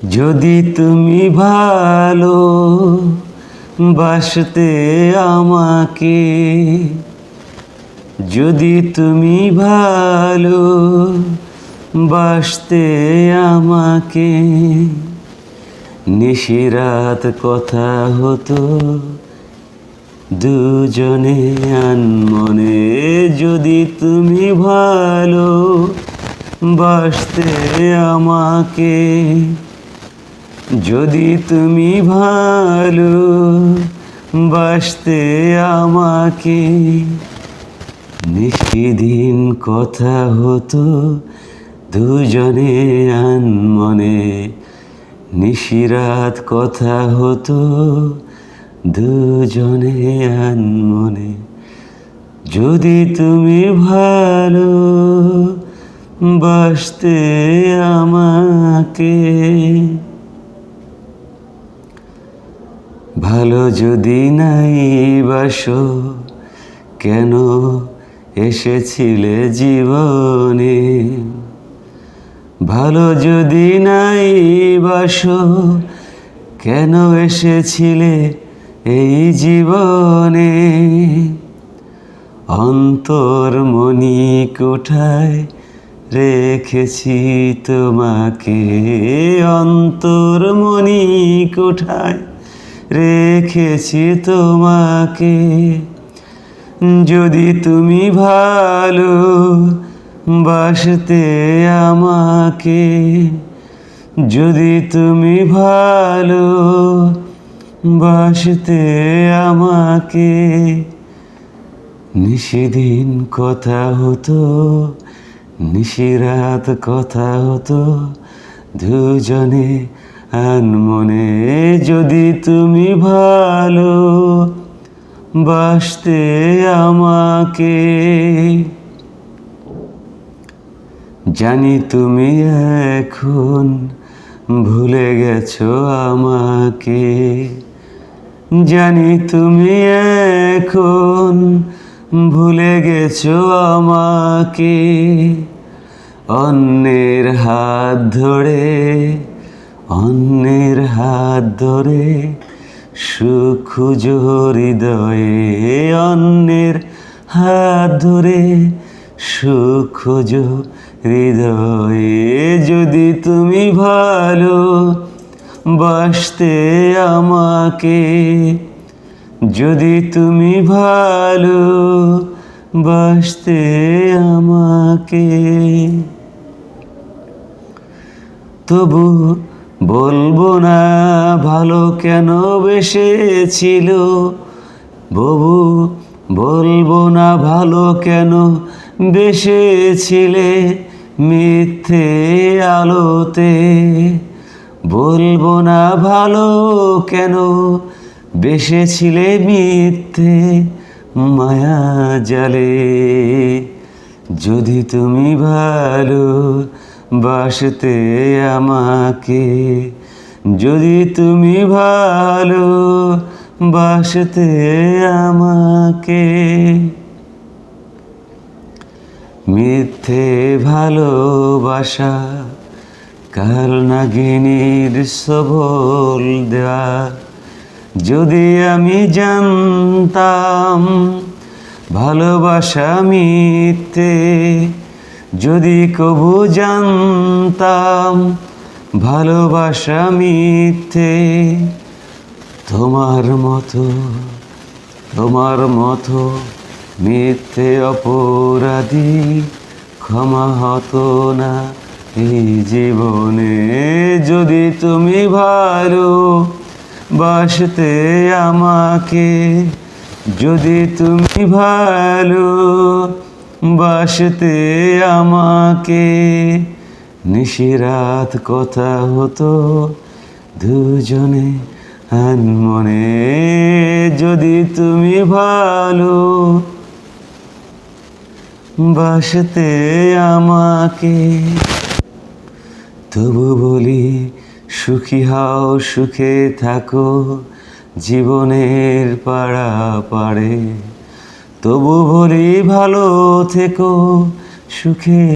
যদি তুমি ভালো বাসতে আমাকে, যদি তুমি ভালো বাসতে আমাকে, নিশিরাত কথা হতো দুজনে আনমনে যদি তুমি ভালো বাসতে আমাকে যদি তুমি ভালো বাসতে আমাকে নিশিদিন কথা হতো দুজনে আনমনে, নিশিরাত কথা হতো দুজনে আনমনে। যদি তুমি ভালো বাসতে আমাকে ভালো যদি নাই বাসো, কেন এসেছিলে জীবনে? ভালো যদি নাই বাসো, কেন এসেছিলে এই জীবনে? অন্তর মনি কোঠায় রেখেছি তোমাকে, অন্তর মনি কোঠায় রেখেছি তোমাকে। যদি তুমি ভালো বাসতে আমাকে, যদি তুমি ভালো বাসতে আমাকে নিশিদিন কথা হতো, নিশিরাত কথা হতো, দুজনে আনমনে যদি তুমি ভালো বাসতে আমাকে। জানি তুমি এখন ভুলে গেছো আমাকে। জানি তুমি এখন ভুলে গেছো আমাকে। অন্যের হাত ধরে অন্যের হাত ধরে সুখ হৃদয়ে, অন্যের হাত ধরে সুখ হৃদয়ে। যদি তুমি ভালো বাসতে আমাকে, যদি তুমি ভালো বাসতে আমাকে, তবু বলব না, ভালো কেন বেসেছিল? ববু, বলব না, ভালো কেন বেসেছিলে মিথ্যে আলোতে? বলব না, ভালো কেন বেসেছিলে মিথ্যে মায়া জালে? যদি তুমি ভালো বাসতে আমাকে। যদি তুমি ভালো বাসতে আমাকে। মিথ্যে ভালোবাসা কাল নাগিনীর সবল দেওয়া যদি আমি জানতাম ভালোবাসা মিথ্যে যদি কবু জানতাম ভালোবাসা মিথ্যে, তোমার মতো তোমার মতো মিথ্যে অপরাধী ক্ষমা হতো না এই জীবনে। যদি তুমি ভালো বাসতে আমাকে, যদি তুমি ভালো বাসতে আমাকে নিশিরাত কথা হতো দুজনে আনমনে। যদি তুমি ভালো বাসতে আমাকে, তবু বলি সুখী হও, সুখে থাকো, জীবনের পাড়া পাড়ে তবু বলি ভালো থেকো সুখে